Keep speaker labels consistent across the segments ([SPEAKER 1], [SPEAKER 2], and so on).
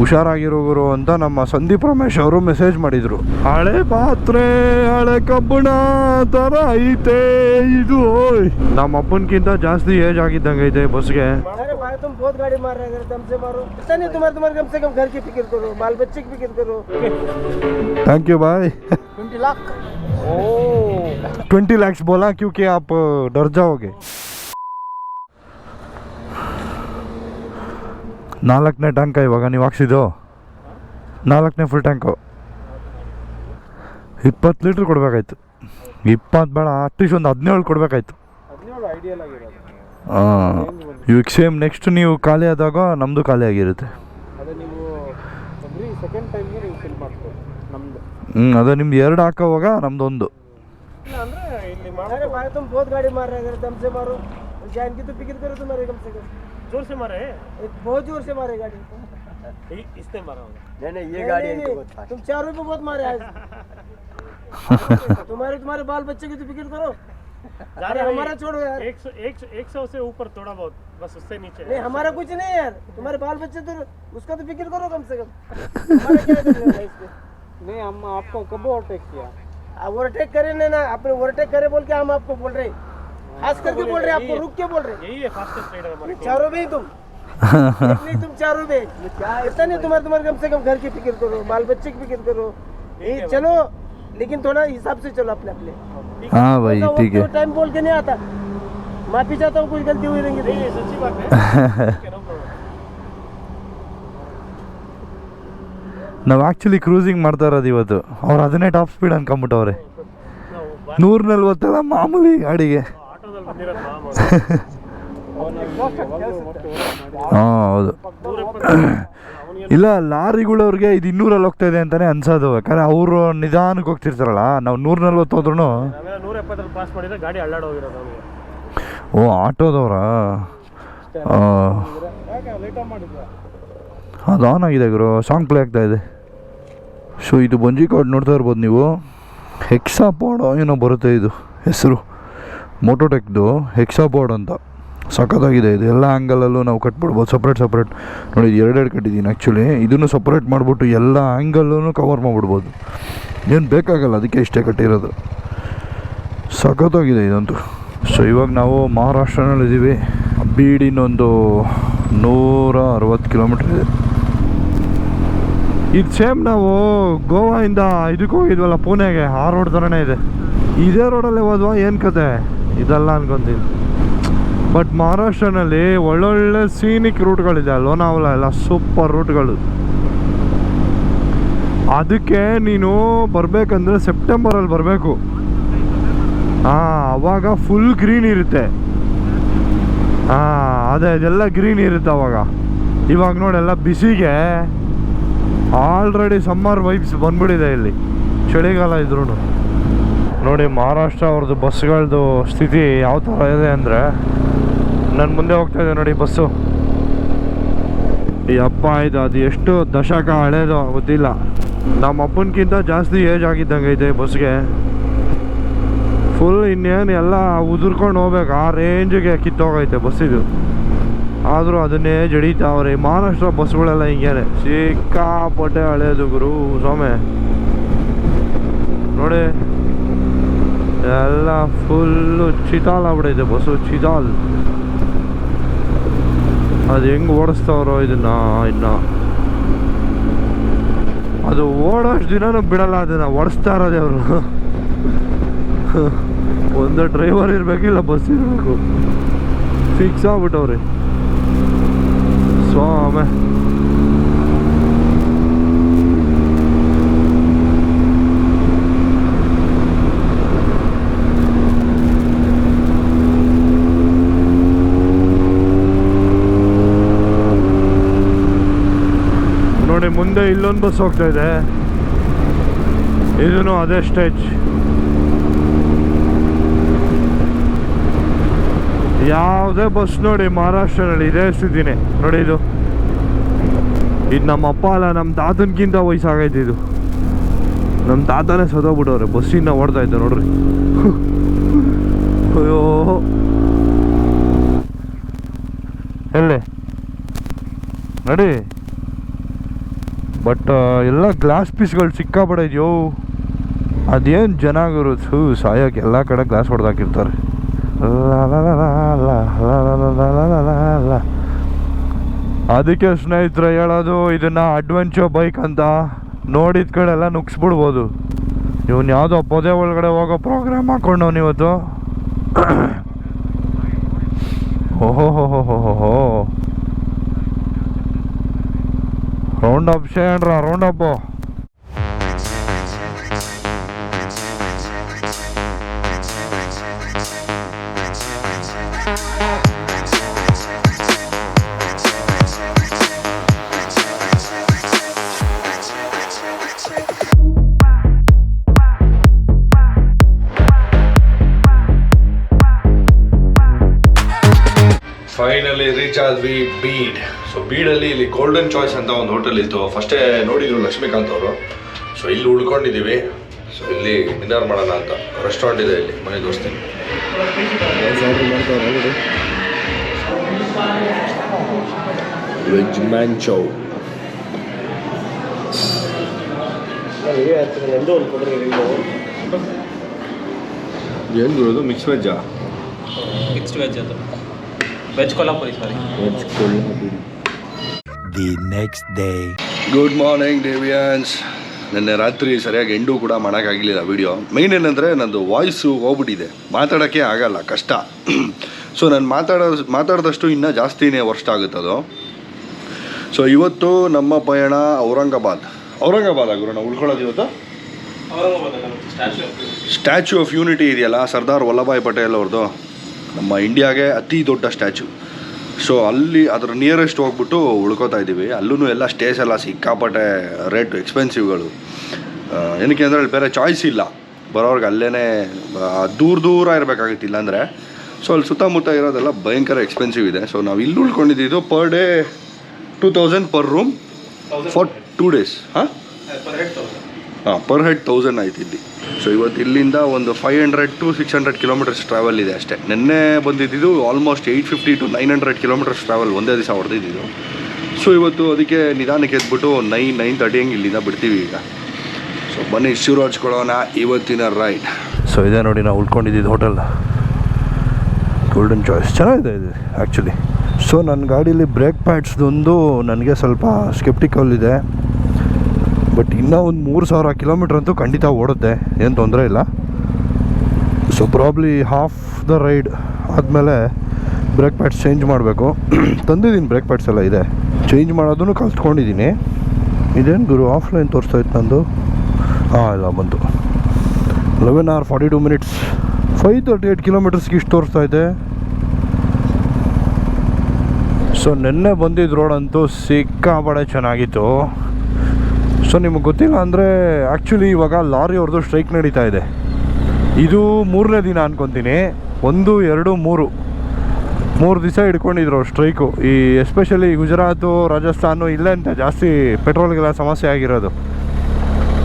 [SPEAKER 1] ಹುಷಾರಾಗಿರೋ ಗುರು ಅಂತ ನಮ್ಮ ಸಂದೀಪ್ ರಮೇಶ್ ಅವರು ಮೆಸೇಜ್ ಮಾಡಿದ್ರು ಹಳೆ ಪಾತ್ರೆ ಹಳೆ ಕಬ್ಬಣ ತರ ಐತೆ ಇದು ನಮ್ಮ ಅಪ್ಪನ್ಕಿಂತ ಜಾಸ್ತಿ ಏಜ್ ಆಗಿದ್ದಂಗೆ ಐತೆ ಬಸ್ಗೆ
[SPEAKER 2] अरे भाई तुम बहुत गाड़ी मार रहे हैं दम से मारो ऐसा नहीं तुम्हारे तुम्हारे कम से कम घर की फिक्र करो बाल बच्चे की फिक्र करो
[SPEAKER 1] thank you bye
[SPEAKER 2] twenty lakh
[SPEAKER 1] twenty lakhs बोला क्योंकि आप डर जाओगे ನಾಲ್ಕನೇ ಟ್ಯಾಂಕ ಇವಾಗ? ನೀವು ಹಾಕ್ಸಿದ್ದು? ನಾಲ್ಕನೇ ಫುಲ್ ಟ್ಯಾಂಕು ಇಪ್ಪತ್ತು ಲೀಟ್ರ್ ಕೊಡಬೇಕಾಯ್ತು. ಇಪ್ಪತ್ತು ಬೇಡ ಅಟ್ಲೀಸ್ಟ್ ಒಂದು ಹದಿನೇಳು ಕೊಡಬೇಕಾಯ್ತು.
[SPEAKER 2] ಹಾಂ
[SPEAKER 1] ಇವಾಗ ಸೇಮ್ ನೆಕ್ಸ್ಟ್ ನೀವು ಖಾಲಿ ಆದಾಗ ನಮ್ಮದು ಖಾಲಿ ಆಗಿರುತ್ತೆ.
[SPEAKER 2] ಅದೇ ನೀವು ಎವ್ರಿ ಸೆಕೆಂಡ್ ಟೈಮ್ಗೆ ನೀವು ಫಿಲ್ ಮಾಡ್ಬೋದು ನಮ್ದು.
[SPEAKER 1] ಹ್ಞೂ ಅದೇ ನಿಮ್ದು ಎರಡು ಹಾಕೋವಾಗ ನಮ್ದು ಒಂದು.
[SPEAKER 2] ಇಲ್ಲ
[SPEAKER 3] ज़ोर से मारा
[SPEAKER 2] है? बहुत ज़ोर से मारे गाड़ी
[SPEAKER 3] मारा होगा।
[SPEAKER 2] नहीं नहीं ये गाड़ी नहीं, तुम बहुत मारे आज। तुम्हारे तुम्हारे बाल बच्चे की तो फ़िक्र करो। अरे हमारा छोड़ो यार।
[SPEAKER 3] एक सौ एक, एक सौ से ऊपर थोड़ा बहुत बस उससे नीचे।
[SPEAKER 2] नहीं हमारा कुछ नहीं यार। तुम्हारे बाल बच्चे तो उसका तो फ़िक्र करो कम से कम।
[SPEAKER 3] नहीं हम आपको कब ओवरटेक किया?
[SPEAKER 2] ओवरटेक करे ना ना आपने ओवरटेक करे बोल के हम आपको बोल रहे हैं। खास करके बोल रहे हैं आपको रुक के बोल रहे हैं
[SPEAKER 3] यही है फास्टेस्ट राइडर हमारे team
[SPEAKER 2] चारों में ही तुम एक नहीं तुम चारों में ऐसा नहीं तुम्हारे तुम्हारे कम से कम घर की फिक्र करो बाल बच्चे की फिक्र करो ये चलो लेकिन थोड़ा हिसाब से चलो अपने अपने
[SPEAKER 1] हाँ भाई ठीक है
[SPEAKER 2] टाइम बोल के नहीं आता माफी चाहता हूँ कुछ गलती हुई रहेंगी तो।
[SPEAKER 3] नहीं ये सच्ची बात है Okay, no problem.
[SPEAKER 1] ನಾವು ಆ್ಯಕ್ಚುಲಿ ಕ್ರೂಸಿಂಗ್ ಮಾಡ್ತಾ ಇರೋದು ಇವತ್ತು ಅವ್ರು ಅದನ್ನೇ ಟಾಪ್ ಸ್ಪೀಡ್ ಅನ್ಕೊಂಬಿಟ್ಟವ್ರೆ ನೂರ ನಲ್ವತ್ತೆಲ್ಲ ಮಾಮೂಲಿ ಗಾಡಿಗೆ
[SPEAKER 3] ಆಟೋದಲ್ಲಿ ಬಂದಿರೋದು ಮಾಮ
[SPEAKER 1] ಹಾಂ, ಹೌದು. ಇಲ್ಲ, ಲಾರಿಗಳವ್ರಿಗೆ ಇದು ಇನ್ನೂರಲ್ಲಿ ಹೋಗ್ತಾ ಇದೆ ಅಂತಾನೆ ಅನ್ಸೋದು. ಯಾಕಂದ್ರೆ ಅವರು ನಿಧಾನಕ್ಕೆ ಹೋಗ್ತಿರ್ತಾರಲ್ಲ, ನಾವು ನೂರ ನಲ್ವತ್ತು ಹೋದ್ರು ಓ, ಆಟೋದವ್ರ? ಅದು ಆನ್ ಆಗಿದೆ ಗುರು ಸಾಂಗ್ ಪ್ಲೇ ಆಗ್ತಾ ಇದೆ. ಸೊ ಇದು ಬಂಜಿ ಕಾರ್ಡ್ ನೋಡ್ತಾ ಇರ್ಬೋದು ನೀವು. ಹೆಕ್ಸಾಪಾಡ್ ಏನೋ ಬರುತ್ತೆ ಇದು, ಹೆಸರು. ಮೋಟೋಟೆಕ್ದು ಬೋರ್ಡ್ ಅಂತ. ಸಖತ್ತಾಗಿದೆ. ಇದು ಎಲ್ಲ ಆ್ಯಂಗಲಲ್ಲೂ ನಾವು ಕಟ್ಬಿಡ್ಬೋದು. ಸಪ್ರೇಟ್ ಸಪ್ರೇಟ್ ನೋಡಿ ಎರಡೆರಡು ಕಟ್ಟಿದ್ದೀನಿ ಆ್ಯಕ್ಚುಲಿ ಇದನ್ನು ಸಪ್ರೇಟ್ ಮಾಡಿಬಿಟ್ಟು ಎಲ್ಲ ಆ್ಯಂಗಲ್ಲೂ ಕವರ್ ಮಾಡಿಬಿಡ್ಬೋದು. ಏನು ಬೇಕಾಗಲ್ಲ, ಅದಕ್ಕೆ ಇಷ್ಟೇ ಕಟ್ಟಿರೋದು. ಸಖತ್ತಾಗಿದೆ ಇದಂತೂ. ಸೊ ಇವಾಗ ನಾವು ಮಹಾರಾಷ್ಟ್ರನಲ್ಲಿದ್ದೀವಿ ಬೀಡಿನೊಂದು ನೂರ ಅರವತ್ತು ಕಿಲೋಮೀಟ್ರ್ ಇದೆ. ಇದು ಸೇಮ್ ನಾವು ಗೋವಾಯಿಂದ ಇದಕ್ಕೆ ಹೋಗಿದ್ವಲ್ಲ, ಪುಣೆಗೆ. ಆ ರೋಡ್ ಥರನೇ ಇದೆ. ಇದೇ ರೋಡಲ್ಲೇ ಹೋದ್ವಾ? ಏನು ಕತೆ? ಇದಲ್ಲ ಅನ್ಕೊಂತೀನಿ. ಬಟ್ ಮಹಾರಾಷ್ಟ್ರನಲ್ಲಿ ಒಳ್ಳೊಳ್ಳೆ ಸೀನಿಕ್ ರೂಟ್ಗಳಿದೆ ಲೋನಾವಲ ಎಲ್ಲ ಸೂಪರ್ ರೂಟ್ಗಳು ಅದಕ್ಕೆ ನೀನು ಬರಬೇಕಂದ್ರೆ ಸೆಪ್ಟೆಂಬರಲ್ಲಿ ಬರಬೇಕು. ಹಾಂ, ಅವಾಗ ಫುಲ್ ಗ್ರೀನ್ ಇರುತ್ತೆ. ಹಾಂ, ಅದೇ, ಅದೆಲ್ಲ ಗ್ರೀನ್ ಇರುತ್ತೆ ಅವಾಗ. ಇವಾಗ ನೋಡೆಲ್ಲ ಬಿಸಿಗೆ ಆಲ್ರೆಡಿ ಸಮ್ಮರ್ ವೈಬ್ಸ್ ಬಂದ್ಬಿಟ್ಟಿದೆ ಇಲ್ಲಿ. ಚಳಿಗಾಲ ಇದ್ರೂ ನೋಡಿ, ಮಹಾರಾಷ್ಟ್ರ ಅವ್ರದ್ದು ಬಸ್ಗಳದ್ದು ಸ್ಥಿತಿ ಯಾವ ಥರ ಇದೆ ಅಂದರೆ ನನ್ನ ಮುಂದೆ ಹೋಗ್ತಾ ಇದೆ ನೋಡಿ ಬಸ್ಸು. ಈ ಅಪ್ಪ ಇದು ಅದು ಎಷ್ಟು ದಶಕ ಹಳೇದು ಗೊತ್ತಿಲ್ಲ. ನಮ್ಮ ಅಪ್ಪನಕ್ಕಿಂತ ಜಾಸ್ತಿ ಏಜ್ ಆಗಿದ್ದಂಗೆ ಐತೆ ಬಸ್ಗೆ. ಫುಲ್ ಇನ್ನೇನು ಎಲ್ಲ ಉದುರ್ಕೊಂಡು ಹೋಗ್ಬೇಕು, ಆ ರೇಂಜಿಗೆ ಕಿತ್ತೋಗೈತೆ ಬಸ್ಸಿದು ಆದರೂ ಅದನ್ನೇ ಜಡೀತಾವ್ರೆ ಮಹಾರಾಷ್ಟ್ರ ಬಸ್ಗಳೆಲ್ಲ ಹಿಂಗೇನೆ. ಸಿಕ್ಕಾಪಟ್ಟೆ ಹಳೇದು ಗುರು, ಸ್ವಾಮಿ. ನೋಡಿ ಎಲ್ಲ ಫುಲ್ಲು ಚಿತಾಲ್ ಆಗ್ಬಿಡೈತೆ ಬಸ್ಸು, ಚಿತಾಲ್. ಅದು ಹೆಂಗೆ ಓಡಿಸ್ತಾವ್ರೋ ಇದನ್ನ, ಇನ್ನ. ಅದು ಓಡೋಷ್ಟು ದಿನನೂ ಬಿಡಲ್ಲ ಅದನ್ನ, ಓಡಿಸ್ತಾ ಇರೋದೇ ಅವರು. ಒಂದು ಡ್ರೈವರ್ ಇರಬೇಕಿಲ್ಲ, ಬಸ್ ಇರಬೇಕು. ಫಿಕ್ಸ್ ಆಗ್ಬಿಟ್ಟವ್ರಿ. ಸ್ವಾಮಿ. ನೋಡಿ, ಮುಂದೆ ಇಲ್ಲೊಂದು ಬಸ್ ಹೋಗ್ತಾ ಇದೆ. ಇದೂ ಅದೇ ಸ್ಟೇಜ್ ಯಾವುದೇ ಬಸ್ ನೋಡಿ ಮಹಾರಾಷ್ಟ್ರದಲ್ಲಿ ಇದೇ ಸ್ಥಿತಿನೇ ನೋಡಿ ಇದು. ಇದು ನಮ್ಮ ಅಪ್ಪ ಅಲ್ಲ ನಮ್ಮ ತಾತನ್ಗಿಂತ ವಯಸ್ಸಾಗೈತೆ ಇದು. ನಮ್ಮ ತಾತನೇ ಸದೋಗ್ಬಿಟ್ಟವ್ರೆ ಬಸ್ಸಿಂದ ಓಡ್ತಾ ಇದ್ದೆ ನೋಡ್ರಿ. ಅಯ್ಯೋ. ಎಲ್ಲೇ? ನಡಿ. ಬಟ್ ಎಲ್ಲ ಗ್ಲಾಸ್ ಪೀಸ್ಗಳು ಸಿಕ್ಕಾಬಿಡೋದ್ಯೋ ಅದೇನು ಜನ ಗುರುತು ಸಾಯೋಕೆ ಎಲ್ಲ ಕಡೆ ಗ್ಲಾಸ್ ಹೊಡೆದಾಕಿರ್ತಾರೆ ಅದಕ್ಕೆ ಸ್ನೇಹಿತರೆ ಹೇಳೋದು ಇದನ್ನ ಅಡ್ವೆಂಚರ್ ಬೈಕ್ ಅಂತ ನೋಡಿದ ಕಡೆ ಎಲ್ಲ ನುಗ್ಸ್ಬಿಡ್ಬೋದು ಇವನು ಯಾವುದೋ ಪೊದೆ ಒಳಗಡೆ ಹೋಗೋ ಪ್ರೋಗ್ರಾಮ್ ಹಾಕೊಂಡವ್ನು ಇವತ್ತು ಓಹೋ ಹೋ ಹೋ ಹೋ ಹೋ ಹೋ ರೌಂಡ್ ಅಪ್ ಶೇಣ್ರ ರೌಂಡ್ ಅಪ್ ಫೈನಲಿ ರೀಚ್ ಆದ್ವಿ ಬೀಡ್ ಸೊ ಬೀಡಲ್ಲಿ ಇಲ್ಲಿ ಗೋಲ್ಡನ್ ಚಾಯ್ಸ್ ಅಂತ ಒಂದು ಹೋಟೆಲ್ ಇತ್ತು. ಫಸ್ಟೇ ನೋಡಿದ್ರು ಲಕ್ಷ್ಮೀಕಾಂತ್ ಅವರು. ಸೊ ಇಲ್ಲಿ ಉಳ್ಕೊಂಡಿದ್ದೀವಿ. ಸೊ ಇಲ್ಲಿ ಡಿನ್ನರ್ ಮಾಡೋಣ ಅಂತ. ರೆಸ್ಟೋರೆಂಟ್ ಇದೆ ಇಲ್ಲಿ. ಮನೆ ತೋರಿಸ್ತೀನಿ. ವೆಜ್ ಮ್ಯಾನ್ ಚೌ ಏನು ಗುರುದು ಮಿಕ್ಸ್ ವೆಜ್ಜಾ
[SPEAKER 4] ಮಿಕ್ಸ್ಡ್ ವೆಜ್ ಅದು. Veg Kolhapuri sorry
[SPEAKER 1] veg Kolhapuri
[SPEAKER 5] the next day.
[SPEAKER 1] Good morning ಡೇವಿಯನ್ಸ್ ನಿನ್ನೆ ರಾತ್ರಿ ಸರಿಯಾಗಿ ಎಂಡು ಕೂಡ ಮಾಡೋಕ್ಕಾಗಲಿಲ್ಲ ವೀಡಿಯೋ ಮೇನ್ ಏನಂದರೆ ನಂದು ವಾಯ್ಸು ಹೋಗ್ಬಿಟ್ಟಿದೆ. ಮಾತಾಡೋಕ್ಕೆ ಆಗಲ್ಲ, ಕಷ್ಟ. ಸೊ ನಾನು ಮಾತಾಡೋ, ಮಾತಾಡಿದಷ್ಟು ಇನ್ನೂ ಜಾಸ್ತಿನೇ ವರ್ಷ ಆಗುತ್ತದು ಸೊ ಇವತ್ತು ನಮ್ಮ ಪಯಣ ಔರಂಗಾಬಾದ್. ಔರಂಗಾಬಾದ್ ಗುರು, ನಾವು ಉಳ್ಕೊಳ್ಳೋದು ಇವತ್ತು?
[SPEAKER 4] ಸ್ಟ್ಯಾಚ್ಯೂ
[SPEAKER 1] ಆಫ್ ಯೂನಿಟಿ ಇದೆಯಲ್ಲ, ಸರ್ದಾರ್ ವಲ್ಲಭಾಯ್ ಪಟೇಲ್ ಅವ್ರದ್ದು. ನಮ್ಮ ಇಂಡಿಯಾಗೆ ಅತಿ ದೊಡ್ಡ ಸ್ಟ್ಯಾಚ್ಯೂ ಸೊ ಅಲ್ಲಿ ಅದರ ನಿಯರೆಸ್ಟ್ ಹೋಗ್ಬಿಟ್ಟು ಉಳ್ಕೋತಾ ಇದ್ದೀವಿ. ಅಲ್ಲೂ ಎಲ್ಲ ಸ್ಟೇಸ್ ಎಲ್ಲ ಸಿಕ್ಕಾಪಟ್ಟೆ ರೇಟ್ ಎಕ್ಸ್ಪೆನ್ಸಿವ್ಗಳು ಏನಕ್ಕೆ ಅಂದರೆ ಅಲ್ಲಿ ಬೇರೆ ಚಾಯ್ಸ್ ಇಲ್ಲ. ಬರೋರ್ಗೆ ಅಲ್ಲೇ ದೂರ ದೂರ ಇರಬೇಕಾಗಿತ್ತು. ಇಲ್ಲಾಂದರೆ ಸೊ ಅಲ್ಲಿ ಸುತ್ತಮುತ್ತ ಇರೋದೆಲ್ಲ ಭಯಂಕರ ಎಕ್ಸ್ಪೆನ್ಸಿವ್ ಇದೆ. ಸೊ ನಾವು ಇಲ್ಲಿ ಉಳ್ಕೊಂಡಿದ್ದು per day two thousand per room for two days ಹಾಂ? ಹಾಂ ಪರ್ ಹೆಡ್ ತೌಸಂಡ್ ಆಯ್ತು ಇಲ್ಲಿ. ಸೊ ಇವತ್ತು ಇಲ್ಲಿಂದ ಒಂದು five hundred to six hundred kilometres travel ಇದೆ ಅಷ್ಟೇ. ನಿನ್ನೆ ಬಂದಿದ್ದು almost eight fifty to nine hundred kilometres travel ಒಂದೇ ದಿವಸ ಹೊಡೆದಿದ್ದು. ಸೊ ಇವತ್ತು ಅದಕ್ಕೆ ನಿಧಾನಕ್ಕೆ ಎದ್ಬಿಟ್ಟು ನೈನ್ ನೈನ್ ತರ್ಟಿ ಹಂಗೆ ಇಲ್ಲಿಂದ ಬಿಡ್ತೀವಿ ಈಗ. ಸೊ ಬನ್ನಿ ಶುರು ಹಚ್ಕೊಳ್ಳೋಣ ಇವತ್ತಿನ ರೈಡ್ ಸೊ ಇದೆ ನೋಡಿ ನಾವು ಉಳ್ಕೊಂಡಿದ್ದು ಹೋಟೆಲ್ ಗೋಲ್ಡನ್ ಚಾಯ್ಸ್ ಚೆನ್ನಾಗಿದೆ ಇದು ಆ್ಯಕ್ಚುಲಿ ಸೊ ನನ್ನ ಗಾಡೀಲಿ ಬ್ರೇಕ್ ಪ್ಯಾಡ್ಸ್ದೊಂದು ನನಗೆ ಸ್ವಲ್ಪ ಸ್ಕೆಪ್ಟಿಕಲ್ ಇದೆ. ಬಟ್ ಇನ್ನೂ ಒಂದು ಮೂರು ಸಾವಿರ ಕಿಲೋಮೀಟ್ರ್ ಅಂತೂ ಖಂಡಿತ ಓಡುತ್ತೆ, ಏನು ತೊಂದರೆ ಇಲ್ಲ. So probably half the ride ಆದಮೇಲೆ ಬ್ರೇಕ್ ಪ್ಯಾಡ್ಸ್ ಚೇಂಜ್ ಮಾಡಬೇಕು. ತಂದಿದ್ದೀನಿ ಬ್ರೇಕ್ ಪ್ಯಾಡ್ಸ್ ಎಲ್ಲ ಇದೆ. ಚೇಂಜ್ ಮಾಡೋದನ್ನು ಕಲ್ತ್ಕೊಂಡಿದ್ದೀನಿ. ಇದೇನು ಗುರು ಆಫ್ಲೈನ್ ತೋರಿಸ್ತಾ ಇತ್ತು ನಂದು? ಹಾಂ ಇಲ್ಲ, ಬಂತು. Eleven hour forty two minutes five thirty eight ಕಿಲೋಮೀಟರ್ಸ್ಗೆ ಇಷ್ಟು ತೋರಿಸ್ತಾ ಇದೆ. ಸೊ ನಿನ್ನೆ ಬಂದಿದ್ದ ರೋಡ್ ಅಂತೂ ಸಿಕ್ಕಾಪಡೆ ಚೆನ್ನಾಗಿತ್ತು. ಸೊ ನಿಮಗೆ ಗೊತ್ತಿಲ್ಲ ಅಂದರೆ ಆ್ಯಕ್ಚುಲಿ ಇವಾಗ ಲಾರಿ ಅವ್ರದ್ದು ಸ್ಟ್ರೈಕ್ ನಡೀತಾ ಇದೆ. ಇದು ಮೂರನೇ ದಿನ ಅನ್ಕೊತೀನಿ. ಒಂದು, ಎರಡು, ಮೂರು. ಮೂರು ದಿವಸ ಹಿಡ್ಕೊಂಡಿದ್ರು ಸ್ಟ್ರೈಕು ಈ ಎಸ್ಪೆಷಲಿ ಗುಜರಾತು, ರಾಜಸ್ಥಾನು ಇಲ್ಲೇ ಅಂತ ಜಾಸ್ತಿ ಪೆಟ್ರೋಲ್ಗೆಲ್ಲ ಸಮಸ್ಯೆ ಆಗಿರೋದು.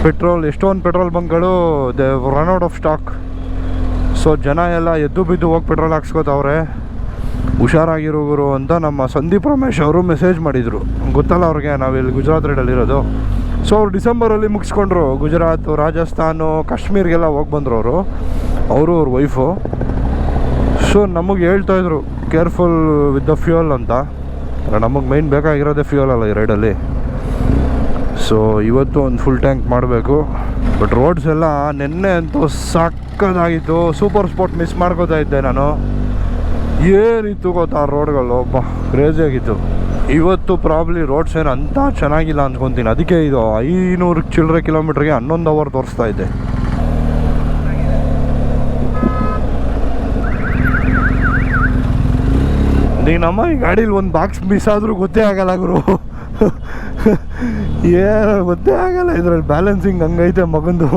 [SPEAKER 1] ಪೆಟ್ರೋಲ್, ಎಷ್ಟೊಂದು petrol ಬಂಕ್ಗಳು, the run out of stock so ಜನ ಎಲ್ಲ ಎದ್ದು ಬಿದ್ದು ಹೋಗಿ ಪೆಟ್ರೋಲ್ ಹಾಕ್ಸ್ಕೊತಾವ್ರೆ. ಹುಷಾರಾಗಿರೋರು ಅಂತ ನಮ್ಮ ಸಂದೀಪ್ ರಮೇಶ್ ಅವರು ಮೆಸೇಜ್ ಮಾಡಿದರು. ಗೊತ್ತಲ್ಲ ಅವ್ರಿಗೆ ನಾವಿಲ್ಲಿ ಗುಜರಾತ್ ರೈಡಲ್ಲಿರೋದು ಸೊ ಅವ್ರು ಡಿಸೆಂಬರಲ್ಲಿ ಮುಗಿಸ್ಕೊಂಡ್ರು. ಗುಜರಾತ್, ರಾಜಸ್ಥಾನು, ಕಾಶ್ಮೀರ್ಗೆಲ್ಲ ಹೋಗಿ ಬಂದರು ಅವರು. ಅವರು ಅವ್ರ ವೈಫು ಸೊ ನಮಗೆ ಹೇಳ್ತಾ ಇದ್ರು ಕೇರ್ಫುಲ್ ವಿತ್ ದ ಫ್ಯೂಯಲ್ ಅಂತ. ನಮಗೆ ಮೈನ್ ಬೇಕಾಗಿರೋದೇ ಫ್ಯೂಯಲ್ ಅಲ್ಲ ಈ ರೈಡಲ್ಲಿ ಸೊ ಇವತ್ತು ಒಂದು ಫುಲ್ ಟ್ಯಾಂಕ್ ಮಾಡಬೇಕು. ಬಟ್ ರೋಡ್ಸ್ ಎಲ್ಲ ನಿನ್ನೆ ಅಂತೂ ಸಕ್ಕದಾಗಿತ್ತು. ಸೂಪರ್ ಸ್ಪಾಟ್ ಮಿಸ್ ಮಾಡ್ಕೋತಾ ಇದ್ದೆ ನಾನು. ಏನಿತ್ತು ಗೊತ್ತಾ ರೋಡ್ಗಳು ಒಬ್ಬ ಕ್ರೇಜಿ ಆಗಿತ್ತು. ಇವತ್ತು ಪ್ರಾಬ್ಲಿ ರೋಡ್ಸ್ ಏನು ಅಂತ ಚೆನ್ನಾಗಿಲ್ಲ ಅಂದ್ಕೊತೀನಿ. ಅದಕ್ಕೆ ಇದು ಐನೂರು ಚಿಲ್ಲರೆ ಕಿಲೋಮೀಟ್ರಿಗೆ ಹನ್ನೊಂದು ಅವರ್ ತೋರಿಸ್ತಾ ಇದೆ ನೀನಮ್ಮ ಈ ಗಾಡೀಲಿ ಒಂದು ಬಾಕ್ಸ್ ಮಿಸ್ ಆದರೂ ಗೊತ್ತೇ ಆಗಲ್ಲ ಗುರು. ಏನು ಗೊತ್ತೇ ಆಗಲ್ಲ ಇದ್ರಲ್ಲಿ ಬ್ಯಾಲೆನ್ಸಿಂಗ್ ಹಂಗೈತೆ ಮಗಂದು.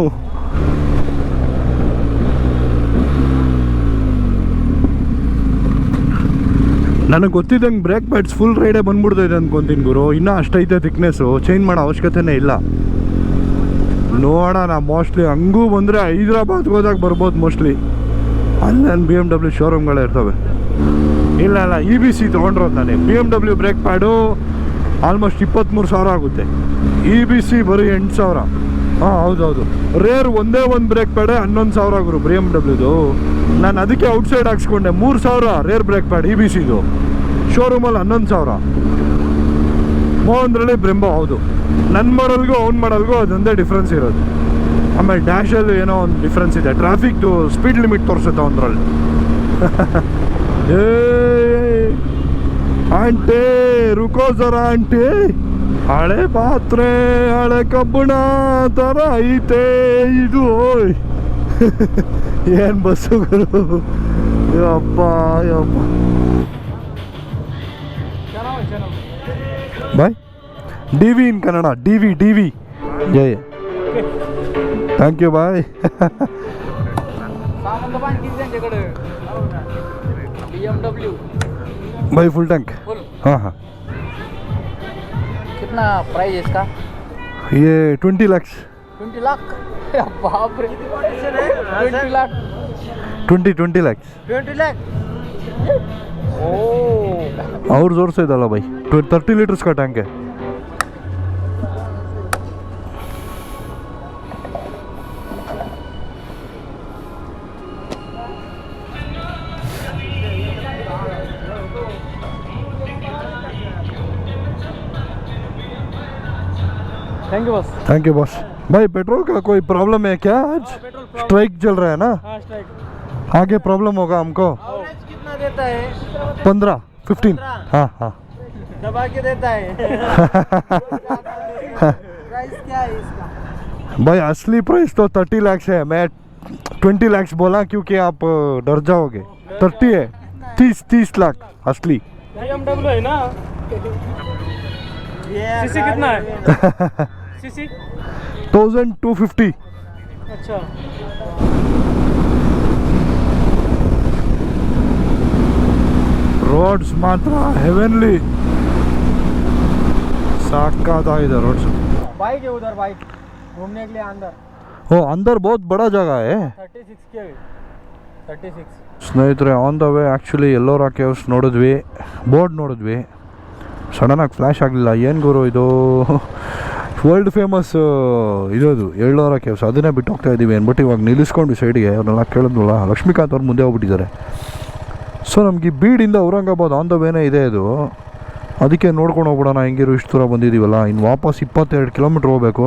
[SPEAKER 1] ನನಗೆ ಗೊತ್ತಿದ್ದಂಗೆ ಬ್ರೇಕ್ ಪ್ಯಾಡ್ಸ್ ಫುಲ್ ರೈಡೇ ಬಂದ್ಬಿಡ್ತೈತೆ ಅಂದ್ಕೊತೀನಿ ಗುರು. ಇನ್ನೂ ಅಷ್ಟೈತೆ ಥಿಕ್ನೆಸ್ಸು ಚೇಂಜ್ ಮಾಡೋ ಅವಶ್ಯಕತೆನೇ ಇಲ್ಲ. ನೋಡೋಣ ಮೋಸ್ಟ್ಲಿ ಹಂಗೂ ಬಂದರೆ ಹೈದ್ರಾಬಾದ್ಗೆ ಹೋದಾಗ ಬರ್ಬೋದು ಮೋಸ್ಟ್ಲಿ ಅಲ್ಲೇನು ಬಿ ಎಂ ಡಬ್ಲ್ಯೂ ಶೋರೂಮ್ಗಳೇ ಇರ್ತವೆ. ಇಲ್ಲ ಇಲ್ಲ ಇ ಬಿ ಸಿ ತೊಗೊಂಡ್ರೋದು ನಾನು. B M W brake pad almost ಇಪ್ಪತ್ತ್ಮೂರು ಸಾವಿರ ಆಗುತ್ತೆ. ಇ ಬಿ ಸಿ ಬರೀ ಎಂಟು ಸಾವಿರ. ಹಾಂ, ಹೌದೌದು. ರೇರ್ ಒಂದೇ ಒಂದು ಬ್ರೇಕ್ ಪ್ಯಾಡೇ ಹನ್ನೊಂದು ಸಾವಿರ ಗುರು ಬಿ ಎಂ ಡಬ್ಲ್ಯೂದು ನಾನು ಅದಕ್ಕೆ ಔಟ್ಸೈಡ್ ಹಾಕ್ಸ್ಕೊಂಡೆ. ಮೂರು ಸಾವಿರ rear brake pad E B ಸಿದು ಶೋರೂಮಲ್ಲಿ ಹನ್ನೊಂದು ಸಾವಿರ. ಮೋಹನ್ದ್ರಲ್ಲಿ ಬ್ರೆಂಬೋ ಹೌದು. ನನ್ನ ಮಾಡಲ್ಗೂ, ಅವ್ನ ಮಾಡಲ್ಗೂ ಅದೊಂದೇ ಡಿಫ್ರೆನ್ಸ್ ಇರೋದು. ಆಮೇಲೆ ಡ್ಯಾಶಲ್ಲಿ ಏನೋ ಒಂದು ಡಿಫ್ರೆನ್ಸ್ ಇದೆ. ಟ್ರಾಫಿಕ್ದು ಸ್ಪೀಡ್ ಲಿಮಿಟ್ ತೋರಿಸುತ್ತೆ ಒಂದರಲ್ಲಿ ಏ, ಆಂಟಿ, ರುಕೋ ಸರ ಆಂಟಿ. ಹಳೆ ಪಾತ್ರೆ ಹಳೆ ಕಬ್ಬಣ ಥರ ಐತೆ, ಇದು Yan basog ano. Yapa, yapa. Bye. DV in Kannada. DV, DV. Yeah, yeah.
[SPEAKER 6] Thank
[SPEAKER 1] you, bye. भाई
[SPEAKER 6] फुल
[SPEAKER 1] टैंक हाँ हाँ
[SPEAKER 6] कितना प्राइस इसका
[SPEAKER 1] ये ट्वेंटी लैक्स
[SPEAKER 6] ट्वेंटी लाख। अरे बाप रे। Twenty lakh.
[SPEAKER 1] Twenty twenty lakhs
[SPEAKER 2] twenty lakh.
[SPEAKER 6] ओ।
[SPEAKER 1] और ज़ोर से डाला भाई। थर्टी लीटर्स का टैंक है।
[SPEAKER 6] थैंक यू बस
[SPEAKER 1] थैंक यू बॉस भाई पेट्रोल का कोई प्रॉब्लम है क्या आज? स्ट्राइक चल रहा है ना?
[SPEAKER 6] हाँ स्ट्राइक
[SPEAKER 1] आगे प्रॉब्लम होगा हमको।
[SPEAKER 2] कितना देता है?
[SPEAKER 1] पंद्रह फिफ्टीन हाँ हाँ।
[SPEAKER 2] दबा के देता है। प्राइस क्या है इसका?
[SPEAKER 1] भाई असली प्राइस तो थर्टी लैक्स है। मैं ट्वेंटी लैक्स बोला क्योंकि आप डर जाओगे। थर्टी है। तीस तीस लाख असली।
[SPEAKER 6] है ना। सीसी कितना है? CC?
[SPEAKER 1] थाउजेंड टू फिफ्टी
[SPEAKER 6] अच्छा
[SPEAKER 1] ರೋಡ್ಸ್ ಮಾತ್ರ ಹೆವೆನ್ಲಿ ಸಾಕಾಗಿದೆ ರೋಡ್ಸ್
[SPEAKER 6] बाइक है उधर बाइक घूमने के लिए अंदर
[SPEAKER 1] ಓ ಅಂದರ್ ಬಹುತ್ ಬಡ ಜಾಗ है
[SPEAKER 6] थर्टी सिक्स के थर्टी सिक्स
[SPEAKER 1] ಸ್ನೇಹಿತರೆ on the way actually Ellora caves ನೋಡಿದ್ವಿ ಬೋರ್ಡ್ ನೋಡಿದ್ವಿ ಸಡನ್ನಾಗಿ ಫ್ಲ್ಯಾಶ್ ಆಗಲಿಲ್ಲ ಏನು ಗುರು ಇದು ವರ್ಲ್ಡ್ ಫೇಮಸ್ ಇರೋದು ಎಳ್ಳೋರ ಕೇವ್ಸ್ ಅದನ್ನೇ ಬಿಟ್ಟು ಹೋಗ್ತಾ ಇದ್ದೀವಿ ಅಂದ್ಬಿಟ್ಟು ಇವಾಗ ನಿಲ್ಲಿಸ್ಕೊಂಡು ಸೈಡ್ಗೆ ಅವ್ರನ್ನೆಲ್ಲ ಕೇಳಿದ್ನಲ್ಲ, ಲಕ್ಷ್ಮೀಕಾಂತ್ ಅವ್ರು ಮುಂದೆ ಹೋಗ್ಬಿಟ್ಟಿದ್ದಾರೆ. ಸೊ ನಮಗೆ ಬೀಡಿಂದ ಔರಂಗಾಬಾದ್ ಆನ್ ದ ವೇನೇ ಇದೆ ಇದು. ಅದಕ್ಕೆ ನೋಡ್ಕೊಂಡು ಹೋಗ್ಬಿಡೋಣ, ಹೆಂಗಿರು ಇಷ್ಟು ದೂರ ಬಂದಿದ್ದೀವಲ್ಲ ಇನ್ನು ವಾಪಸ್ ಇಪ್ಪತ್ತೆರಡು ಕಿಲೋಮೀಟ್ರ್ ಹೋಗ್ಬೇಕು.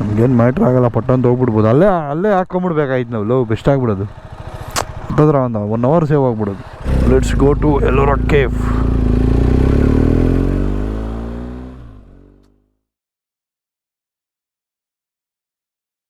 [SPEAKER 1] ನಮಗೇನು ಮ್ಯಾಟ್ರ್ ಆಗಲ್ಲ, ಪಟ್ಟಂತ ಹೋಗ್ಬಿಡ್ಬೋದು. ಅಲ್ಲೇ ಅಲ್ಲೇ ಹಾಕ್ಕೊಂಬಿಡ್ಬೇಕಾಯ್ತು ನಾವು, ಲೋ ಬೆಸ್ಟ್ ಆಗಿಬಿಡೋದು. ಅಂತಂದ್ರೆ ಒಂದು one hour save ಆಗ್ಬಿಡೋದು. Let's go to Ellora cafe